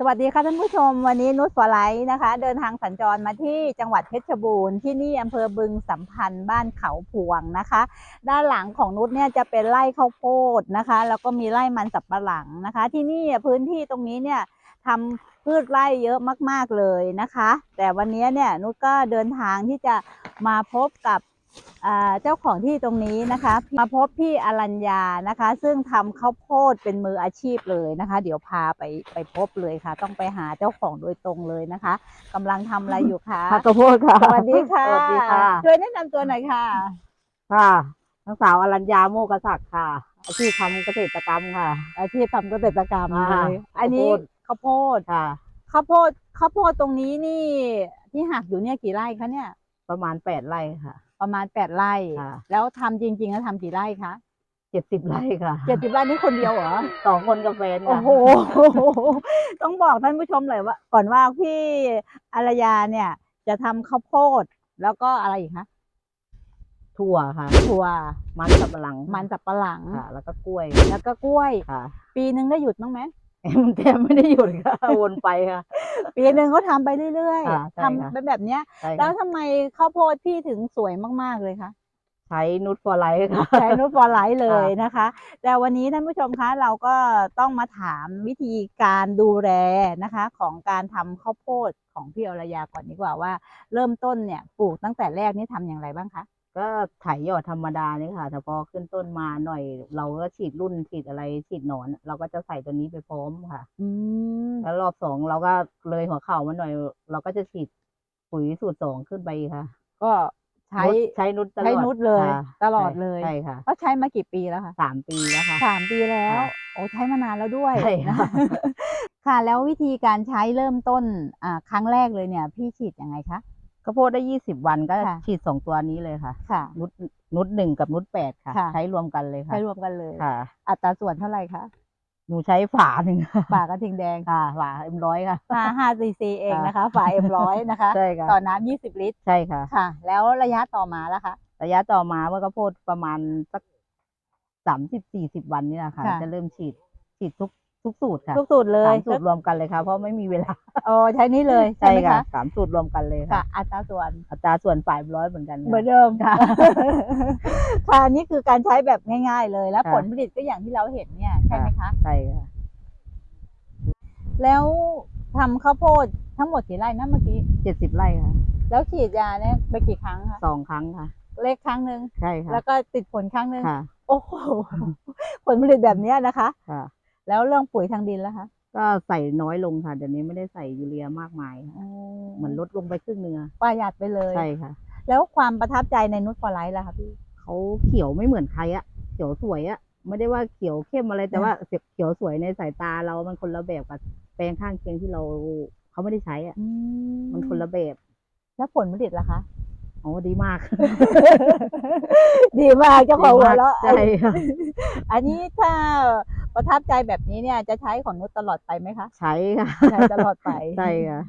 สวัสดีค่ะท่านผู้ชม วันนี้นุชฟอไลท์นะคะ เดินทางสัญจรมาที่จังหวัดเพชรบูรณ์ที่นี่อำเภอบึงสัมพันธ์บ้านเขาพวงนะคะ ด้านหลังของนุชเนี่ยจะเป็นไร่ข้าวโพดนะคะ แล้วก็มีไร่มันสับปะหลังนะคะ ที่นี่พื้นที่ตรงนี้เนี่ยทำพืชไร่เยอะมาก ๆเลยนะคะ แต่วันนี้เนี่ยนุชก็เดินทางที่จะมาพบกับ เจ้าของที่ตรงนี้นะคะ มาพบพี่อรัญญานะคะ ซึ่งทำข้าวโพดเป็นมืออาชีพเลยนะคะ เดี๋ยวพาไปไปพบเลยค่ะ ต้องไปหาเจ้าของโดยตรงเลยนะคะกำลังทำอะไรอยู่คะผักกระโพดค่ะสวัสดีค่ะสวัสดีค่ะ ช่วยแนะนำตัวหน่อยค่ะ ค่ะนางสาวอรัญญาโมกษักดิ์ค่ะ อาชีพทำเกษตรกรรมค่ะ อาชีพทำเกษตรกรรมอ่าเลยอันนี้ข้าวโพดค่ะข้าวโพดข้าวโพดตรงนี้นี่ที่หักอยู่เนี่ยกี่ไร่คะเนี่ย ประมาณแปดไร่ค่ะ ประมาณแปดไร่ ค่ะ แล้วทำจริงๆแล้วทำกี่ไร่คะเจ็ดสิบไร่ค่ะเจ็ดสิบไร่นี่คนเดียวเหรอ สองคนกับแฟนโอ้ค่ะ โห ต้องบอกท่านผู้ชมเลยว่า ก่อนว่าพี่อารยาเนี่ย จะทำข้าวโพด แล้วก็อะไรอีกคะถั่วค่ะ ถั่ว มันสับปะหลังมันสับปะหลัง ค่ะ แล้วก็กล้วยแล้วก็กล้วย ค่ะ ปีหนึ่งได้หยุดบ้างไหมมัน แทบไม่ได้หยุดค่ะวนไปค่ะ ปีหนึ่งก็ทำไปเรื่อยค่ะๆใช่ทำค่ะเป็นแบบเนี้ย ใช่แล้วค่ะทำไมข้าวโพดพี่ถึงสวยมากๆเลยคะ ใช้นูตฟอร์ไลท์ค่ะ ใช้นูตฟอร์ไลท์เลยค่ะนะคะ แต่วันนี้ท่านผู้ชมคะเราก็ต้องมาถามวิธีการดูแลนะคะ ของการทำข้าวโพดของพี่อรยาก่อนดีกว่าว่า เริ่มต้นเนี่ยปลูกตั้งแต่แรกนี่ทำอย่างไรบ้างคะ ก็ไถหยอดธรรมดานี่ค่ะ แต่พอขึ้นต้นมาหน่อย เราก็ฉีดรุ่นฉีดอะไรฉีดหนอน เราก็จะใส่ตัวนี้ไปพร้อมค่ะ อืมแล้วรอบสองเราก็เลยหัวเข่ามาหน่อย เราก็จะฉีดปุ๋ยสูตรสองขึ้นไปอีกค่ะ ก็ใช้นุชใช้นุชตลอดใช้นุชเลย ค่ะตลอดเลยใช่ค่ะก็ใช้มากี่ปีแล้วคะสามปีแล้วค่ะ สามปีแล้ว ค่ะโอ้ใช้มานานแล้วด้วยใช่ค่ะค่ะ แล้ววิธีการใช้เริ่มต้นอ่าครั้งแรกเลยเนี่ย พี่ฉีดยังไงคะ ข้าวโพดได้ยี่สิบวันก็ค่ะ ฉีดสองตัวนี้เลยค่ะ ค่ะ นุชนุชหนึ่งกับนุชแปดค่ะ ค่ะ ใช้รวมกันเลยค่ะใช้รวมกันเลย ค่ะ อัตราส่วนเท่าไหร่คะหนูใช้ฝาหนึ่งฝากระทิงแดงค่ะฝาเอ็มร้อยค่ะ ฝา5 cc เองค่ะนะคะ ฝาเอ็มร้อยนะคะ ใช่ค่ะต่อน้ำ20 ลิตร ใช่ค่ะ ค่ะ แล้วระยะต่อมาแล้วคะ ระยะต่อมาเมื่อข้าวโพดประมาณสักสามสิบสี่สิบวันนี่แหละค่ะ ค่ะ จะเริ่มฉีดฉีดทุก ทุกสูตรค่ะทุกสูตรเลยสามสูตรรวมกันเลยค่ะเพราะไม่มีเวลาโอ้ใช้นี่เลยใช่ไหมค่ะคะสามสูตรรวมกันเลยค่ะ ค่ะอัตราส่วนอัตราส่วนฝ่ายร้อยเหมือนกันเหมือนค่ะเดิมค่ะ ค่ะนี่คือการใช้แบบง่าย ๆ เลย แล้วค่ะ ผลผลิตก็อย่างที่เราเห็นเนี่ยใช่ไหมคะ ใช่ค่ะแล้วทำข้าวโพดทั้งหมดกี่ไร่นะเมื่อกี้ เจ็ดสิบไร่ค่ะแล้วฉีดยาเนี่ยไปกี่ครั้งคะสองครั้งค่ะ เลขครั้งหนึ่งใช่ค่ะแล้วก็ติดผลครั้งหนึ่งค่ะโอ้โหผลผลิตแบบเนี้ยนะคะ ค่ะ แล้วเรื่องปุ๋ยทางดินแล้วคะก็ใส่น้อยลงค่ะเดี๋ยวนี้ไม่ได้ใส่ยูเรียมากมายค่ะเหมือนลดลงไปครึ่งเนื้อะประหยัดไปเลย ใช่ค่ะแล้วความประทับใจในนุชฟอร์ไลท์ล่ะคะพี่ เขาเขียวไม่เหมือนใครอะเขียวสวยอะไม่ได้ว่าเขียวเข้มอะไรแต่ว่าเขียวสวยในสายตาเรามันคนละแบบกับแปลงข้างเคียงที่เราเขาไม่ได้ใช้อะมันคนละแบบแล้วผลผลิตล่ะคะโอ้ดีมาก ดีมากเจ้าของหัวเราะใช่ค่ะ อันนี้ถ้า ประทับใจแบบนี้เนี่ยจะใช้ของนุชตลอดไปไหมคะ ใช้ค่ะ ใช้ตลอดไป ใช่ค่ะ